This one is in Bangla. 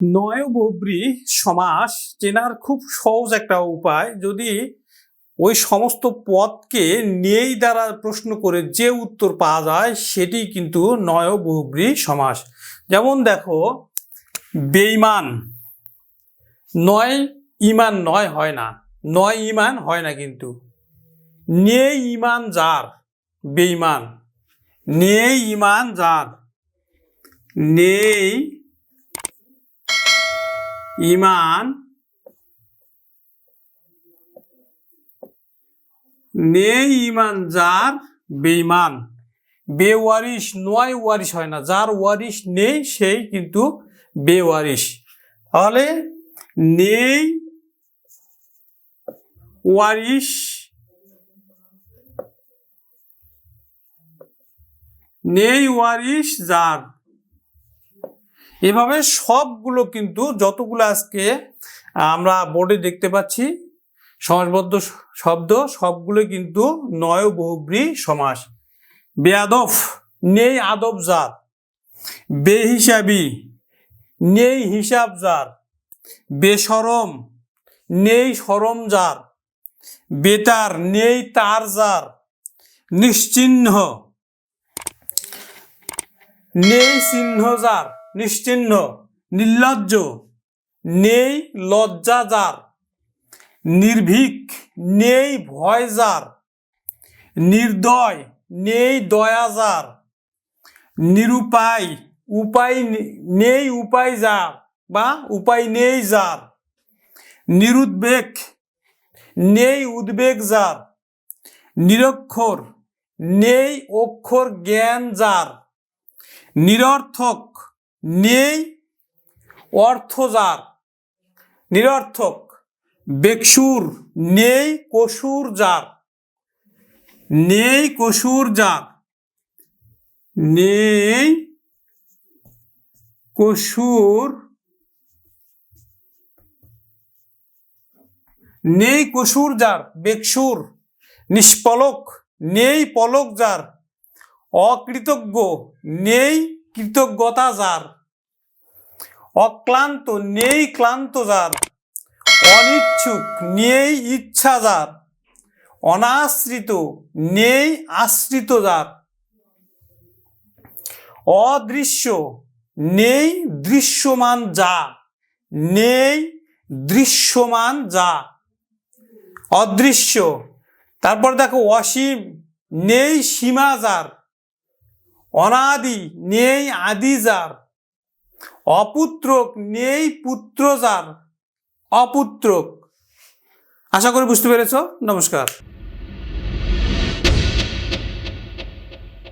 নয়বব্রী সমাস চেনার খুব সহজ একটা উপায়। যদি ওই সমস্ত পদকে নিয়েই দ্বারা প্রশ্ন করে যে উত্তর পাওয়া যায়, সেটি কিন্তু নয়বহুব্রী সমাস। যেমন দেখো বেইমান নয় ইমান নয় হয় না, নয় ইমান হয় না কিন্তু। নেই ইমান যার বেইমান নেই ইমান যার নেই ইমান নেই ইমান, যার বেইমান বেওয়ারিশ, নয় ওয়ারিশ হয় না, যার ওয়ারিশ নেই, সেই কিন্তু বেওয়ারিশ। তাহলে নেই ওয়ারিশ নেই ওয়ারিশ, যার এভাবে সবগুলো কিন্তু যতগুলো আজকে আমরা বোর্ডে দেখতে পাচ্ছি, সমাসবদ্ধ শব্দ সবগুলো কিন্তু নয় বহুব্রী সমাস। বেয়াদব নেই আদব যার বেহিসাবি, নেই হিসাব যার বেসরম নেই সরম যার বেতার, নেই তার যার নিশ্চিহ্ন, নেই চিহ্ন যার নিশ্চিহ্ন, নির্লজ্জ, নেই লজ্জা যার নির্ভীক, নেই ভয় যার নির্দয়, নেই দয়া যার নিরুপায়, উপায় নেই উপায় যার বা উপায় নেই যার, নিরুদ্বেগ, নেই উদ্বেগ যার নিরক্ষর, নেই অক্ষর জ্ঞান যার নিরর্থক নেই অর্থ যার নিরর্থক, বেকসুর, নেই, কসুর যার নেই, কসুর যার নেই, কসুর নেই, কসুর যার বেকসুর, নিষ্পলক, নেই, পলক যার অকৃতজ্ঞ, নেই কৃতজ্ঞতা যার, অক্লান্ত নেই ক্লান্ত যার, অনিচ্ছুক নেই ইচ্ছা যার, অনাশ্রিত নেই আশ্রিত যার, অদৃশ্য নেই দৃশ্যমান যা নেই দৃশ্যমান যা অদৃশ্য। তারপর দেখো অসীম নেই সীমা যার অনাদি নেই আদি যার অপুত্রক নেই পুত্র যার অপুত্রক। আশা করি বুঝতে পেরেছ? নমস্কার।